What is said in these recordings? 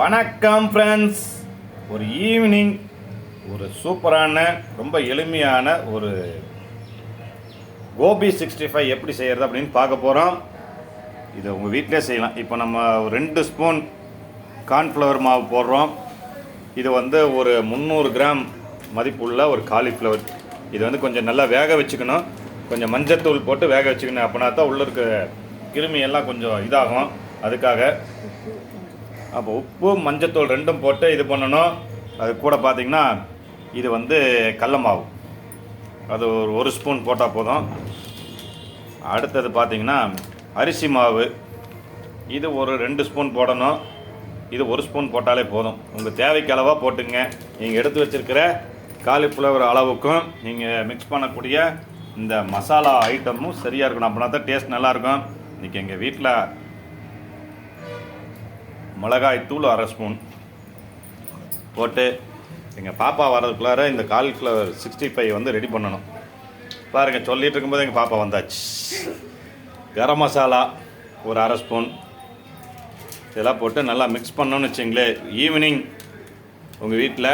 வணக்கம் ஃப்ரெண்ட்ஸ் ஒரு ஈவினிங் ஒரு சூப்பரான ரொம்ப எளிமையான ஒரு கோபி சிக்ஸ்டி ஃபைவ் எப்படி செய்கிறது அப்படின்னு பார்க்க போகிறோம் இதை உங்கள் வீட்டிலே செய்யலாம். இப்போ நம்ம ரெண்டு ஸ்பூன் கார்ன்ஃப்ளவர் மாவு போடுறோம். இது வந்து ஒரு முந்நூறு கிராம் மதிப்புள்ள ஒரு காலிஃப்ளவர் இது வந்து கொஞ்சம் நல்லா வேக வச்சுக்கணும். கொஞ்சம் மஞ்சத்தூள் போட்டு வேக வச்சுக்கணும். அப்படின்னா தான் உள்ளே இருக்க கிருமி எல்லாம் கொஞ்சம் இதாகும். அதுக்காக அப்போ உப்பு மஞ்சத்தூள் ரெண்டும் போட்டு இது பண்ணணும். அது கூட பார்த்தீங்கன்னா இது வந்து கடல மாவு. அது ஒரு ஒரு ஸ்பூன் போட்டால் போதும். அடுத்தது பார்த்திங்கன்னா அரிசி மாவு. இது ஒரு ரெண்டு ஸ்பூன் போடணும். இது ஒரு ஸ்பூன் போட்டாலே போதும். உங்கள் தேவைக்கு அளவாக போட்டுங்க நீங்கள் எடுத்து வச்சிருக்கிற காலிஃப்ளவர் அளவுக்கும் நீங்கள் மிக்ஸ் பண்ணக்கூடிய இந்த மசாலா ஐட்டமும் சரியாக இருக்கணும். அப்படின்னா தான் டேஸ்ட் நல்லாயிருக்கும் இன்றைக்கி எங்கள் வீட்டில் மிளகாய் தூள் அரை ஸ்பூன் போட்டு எங்கள் பாப்பா வர்றதுக்குள்ளார இந்த காலிஃப்ளவர் சிக்ஸ்டி ஃபைவ் வந்து ரெடி பண்ணணும். பாருங்கள் சொல்லிட்டு இருக்கும்போது எங்கள் பாப்பா வந்தாச்சு. கரம் மசாலா ஒரு அரை ஸ்பூன். இதெல்லாம் போட்டு நல்லா மிக்ஸ் பண்ணோன்னு வச்சிங்களேன் ஈவினிங் உங்கள் வீட்டில்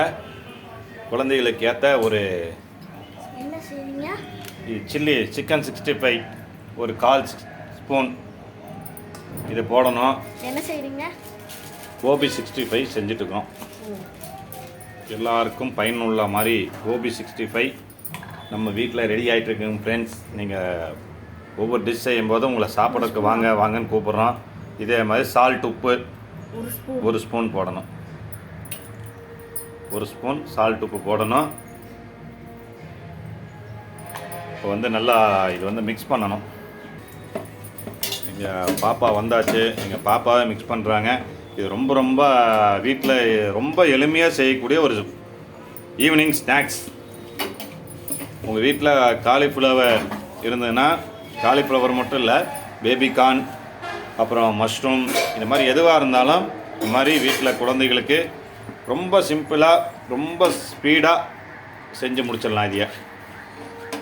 குழந்தைகளுக்கு ஏற்ற ஒரு சில்லி சிக்கன் சிக்ஸ்டி ஃபைவ் ஒரு கால் ஸ்பூன். இது போடணும். என்ன செய்றீங்க? கோபி சிக்ஸ்டி ஃபைவ் செஞ்சுட்ருக்கோம் எல்லாருக்கும் பயனுள்ள மாதிரி கோபி சிக்ஸ்டி ஃபைவ் நம்ம வீட்டில் ரெடி ஆகிட்டுருக்குங்க ஃப்ரெண்ட்ஸ் நீங்கள் ஒவ்வொரு டிஷ் செய்யும் போதும் உங்களை சாப்பிடக்கு வாங்க வாங்கன்னு கூப்பிட்றோம். இதே மாதிரி சால்ட் உப்பு ஒரு ஸ்பூன் ஒரு ஸ்பூன் போடணும். ஒரு ஸ்பூன் சால்ட் உப்பு போடணும். இப்போ வந்து நல்லா இது வந்து மிக்ஸ் பண்ணணும். எங்கள் பாப்பா வந்தாச்சு. எங்கள் பாப்பாவே மிக்ஸ் பண்ணுறாங்க இது ரொம்ப ரொம்ப வீட்டில் ரொம்ப எளிமையாக செய்யக்கூடிய ஒரு ஈவினிங் ஸ்நாக்ஸ் உங்கள் வீட்டில் காலிஃப்ளவர் இருந்ததுன்னா காலிஃப்ளவர் மட்டும் இல்லை பேபி கார்ன் அப்புறம் மஷ்ரூம் இந்த மாதிரி எதுவாக இருந்தாலும் இந்த மாதிரி வீட்டில் குழந்தைகளுக்கு ரொம்ப சிம்பிளாக ரொம்ப ஸ்பீடாக செஞ்சு முடிச்சிடலாம் இதையே.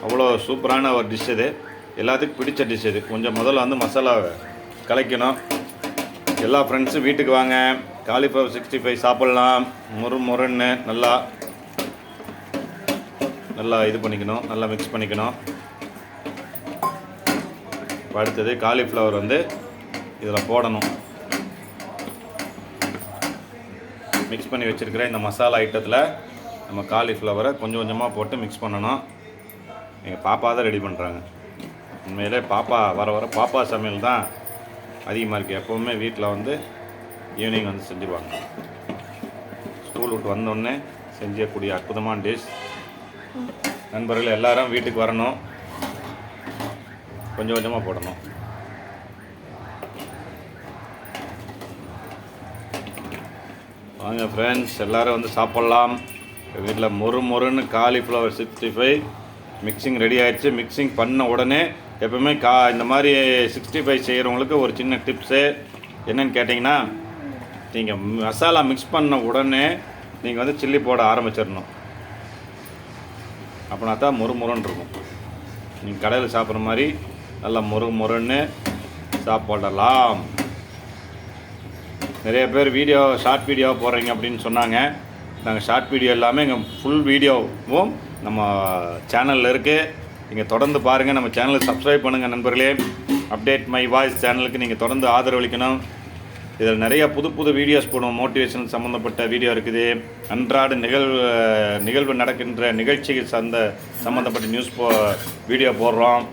அவ்வளோ சூப்பரான ஒரு டிஷ் இது. எல்லாத்துக்கும் பிடிச்ச டிஷ் இது. கொஞ்சம் முதல்ல வந்து மசாலாவை கலைக்கணும். எல்லா ஃப்ரெண்ட்ஸும் வீட்டுக்கு வாங்க. காலிஃப்ளவர் சிக்ஸ்டி ஃபைவ் சாப்பிட்லாம். முறு முருன்னு நல்லா நல்லா இது பண்ணிக்கணும். நல்லா மிக்ஸ் பண்ணிக்கணும். இப்போ அடுத்தது காலிஃப்ளவர் வந்து இதில் போடணும். மிக்ஸ் பண்ணி வச்சுருக்கிற இந்த மசாலா ஐட்டத்தில் நம்ம காலிஃப்ளவரை கொஞ்சம் கொஞ்சமாக போட்டு மிக்ஸ் பண்ணணும். எங்கள் பாப்பா தான் ரெடி பண்ணுறாங்க உண்மையிலே பாப்பா வர வர பாப்பா சமையல் தான் அதிகமாக இருக்குது எப்போவுமே வீட்டில் வந்து ஈவினிங் வந்து செஞ்சுருவாங்க. ஸ்கூல் விட்டு வந்தோடனே செஞ்சக்கூடிய அற்புதமான டிஷ் நண்பர்கள் எல்லாரும் வீட்டுக்கு வரணும். கொஞ்சம் கொஞ்சமாக போடணும். வாங்க ஃப்ரெண்ட்ஸ் எல்லாரும் வந்து சாப்பிட்லாம். வீட்டில் மொறு மொறுன்னு cauliflower sixty five mixing ready ஆயிடுச்சு. மிக்சிங் பண்ண உடனே எப்பவுமே கா இந்த மாதிரி சிக்ஸ்டி ஃபைவ் செய்கிறவங்களுக்கு ஒரு சின்ன டிப்ஸு என்னென்னு கேட்டிங்கன்னா நீங்கள் மசாலா மிக்ஸ் பண்ண உடனே நீங்கள் வந்து சில்லி போட ஆரம்பிச்சிடணும். அப்படின்னா தான் மொறு மொறுன்னு இருக்கும். நீங்கள் கடையில் சாப்பிட்ற மாதிரி நல்லா மொறு மொறுன்னு சாப்பிடலாம். நிறைய பேர் வீடியோ ஷார்ட் வீடியோ போடுறீங்க அப்படின்னு சொன்னாங்க. நாங்கள் ஷார்ட் வீடியோ எல்லாமே எங்கள் ஃபுல் வீடியோவும் நம்ம சேனலில் இருக்குது நீங்கள் தொடர்ந்து பாருங்கள் நம்ம சேனலை சப்ஸ்கிரைப் பண்ணுங்கள் நண்பர்களே. அப்டேட் மை வாய்ஸ் சேனலுக்கு நீங்கள் தொடர்ந்து ஆதரவளிக்கணும். இதில் நிறைய புது புது வீடியோஸ் போடுவோம். மோட்டிவேஷன் சம்மந்தப்பட்ட வீடியோ இருக்குது. அன்றாட நிகழ்வு நிகழ்வு நடக்கின்ற நிகழ்ச்சிகள் சந்த சம்மந்தப்பட்ட நியூஸ் போ வீடியோ போடுறோம்.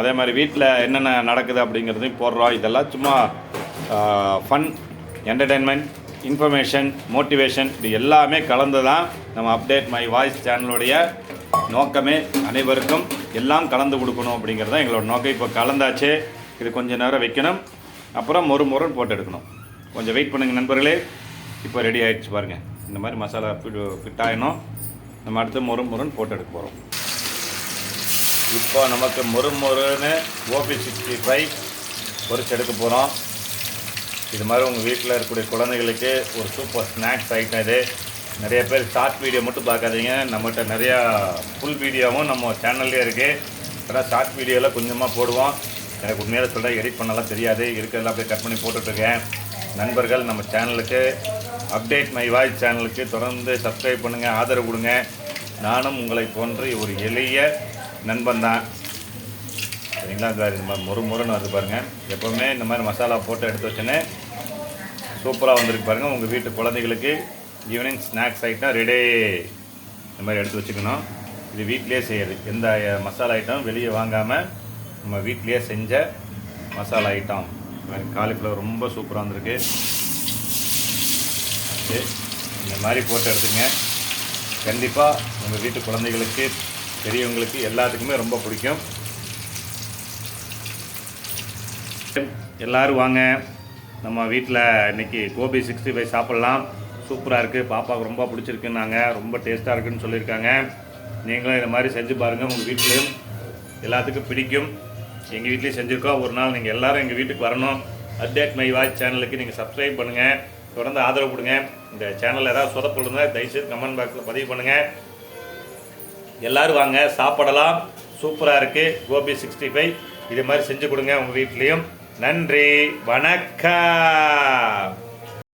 அதே மாதிரி வீட்டில் என்னென்ன நடக்குது அப்படிங்கிறதையும் போடுறோம். இதெல்லாம் சும்மா ஃபன் என்டர்டெயின்மெண்ட் இன்ஃபர்மேஷன் மோட்டிவேஷன் இது எல்லாமே கலந்து தான் நம்ம அப்டேட் மை வாய்ஸ் சேனலுடைய நோக்கமே அனைவருக்கும் எல்லாம் கலந்து கொடுக்கணும் அப்படிங்கிறது தான் எங்களோட நோக்கம் இப்போ கலந்தாச்சு. இது கொஞ்சம் நேரம் வைக்கணும். அப்புறம் மொறு மொறுன்னு போட்டு எடுக்கணும். கொஞ்சம் வெயிட் பண்ணுங்கள் நண்பர்களே. இப்போ ரெடி ஆகிடுச்சு பாருங்கள் இந்த மாதிரி மசாலா ஃபிட் ஃபிட் ஆகணும் நம்ம அடுத்து மொறு மொறுன்னு போட்டு எடுக்க போகிறோம் இப்போ நமக்கு மொறு மொறுன்னு ஓபி சிக்ஸ்டி ஃபைவ் பொறிச்சு எடுக்க போகிறோம் இது மாதிரி உங்கள் வீட்டில் இருக்கக்கூடிய குழந்தைகளுக்கு ஒரு சூப்பர் ஸ்நாக்ஸ் ஐட்டம் இது. நிறைய பேர் ஷார்ட் வீடியோ மட்டும் பார்க்காதீங்க. நம்மகிட்ட நிறையா ஃபுல் வீடியோவும் நம்ம சேனல்லே இருக்குது ஆனால் ஷார்ட் வீடியோவில் கொஞ்சமாக போடுவோம். எனக்கு உண்மையாக சொல்கிறேன் எடிட் பண்ணலாம் தெரியாது. இருக்கிறதெல்லாம் அப்படியே கட் பண்ணி போட்டுட்ருக்கேன். நண்பர்கள் நம்ம சேனலுக்கு அப்டேட் மை வாய்ஸ் சேனலுக்கு தொடர்ந்து சப்ஸ்கிரைப் பண்ணுங்கள் ஆதரவு கொடுங்க. நானும் உங்களை போன்ற ஒரு எளிய நண்பன் தான். சரிங்களா? சார் இந்த மாதிரி மொறு மொறுன்னு வருது பாருங்கள் எப்போவுமே இந்த மாதிரி மசாலா போட்டு எடுத்து வச்சுன்னு சூப்பராக வந்திருக்கு பாருங்கள் உங்கள் வீட்டு குழந்தைகளுக்கு ஈவினிங் ஸ்நாக்ஸ் ஐட்டம் ரெடி. இந்த மாதிரி எடுத்து வச்சுக்கணும். இது வீட்டிலே செய்யுது எந்த மசாலா ஐட்டம் வெளியே வாங்காமல் நம்ம வீட்டிலேயே செஞ்ச மசாலா ஐட்டம். காலிஃப்ளவர் ரொம்ப சூப்பராக இருந்திருக்கு இந்த மாதிரி போட்டு எடுத்துங்க கண்டிப்பாக உங்கள் வீட்டு குழந்தைகளுக்கு பெரியவங்களுக்கு எல்லாத்துக்குமே ரொம்ப பிடிக்கும். எல்லாரும் வாங்க. நம்ம வீட்டில் இன்னைக்கு கோபி சிக்ஸ்டி ஃபைவ் சாப்பிட்லாம். சூப்பராக இருக்குது பாப்பாவுக்கு ரொம்ப பிடிச்சிருக்குன்னாங்க. ரொம்ப டேஸ்ட்டாக இருக்குன்னு சொல்லியிருக்காங்க. நீங்களும் இந்த மாதிரி செஞ்சு பாருங்கள் உங்கள் வீட்லேயும் எல்லாத்துக்கும் பிடிக்கும். எங்கள் வீட்லேயும் செஞ்சுருக்கோம். ஒரு நாள் நீங்கள் எல்லாரும் எங்கள் வீட்டுக்கு வரணும். அப்டேட் மை வாட்ச் சேனலுக்கு நீங்கள் சப்ஸ்கிரைப் பண்ணுங்கள் தொடர்ந்து ஆதரவு கொடுங்க. இந்த சேனலில் ஏதாவது சொதப்படுங்க இருந்தால் தயவுசெய்து கமெண்ட் பாக்ஸில் பதிவு பண்ணுங்கள் எல்லோரும் வாங்க. சாப்பிடலாம். சூப்பராக இருக்குது கோபி சிக்ஸ்டி ஃபைவ் இது மாதிரி செஞ்சு கொடுங்க உங்கள் வீட்லேயும். நன்றி. வணக்கம்.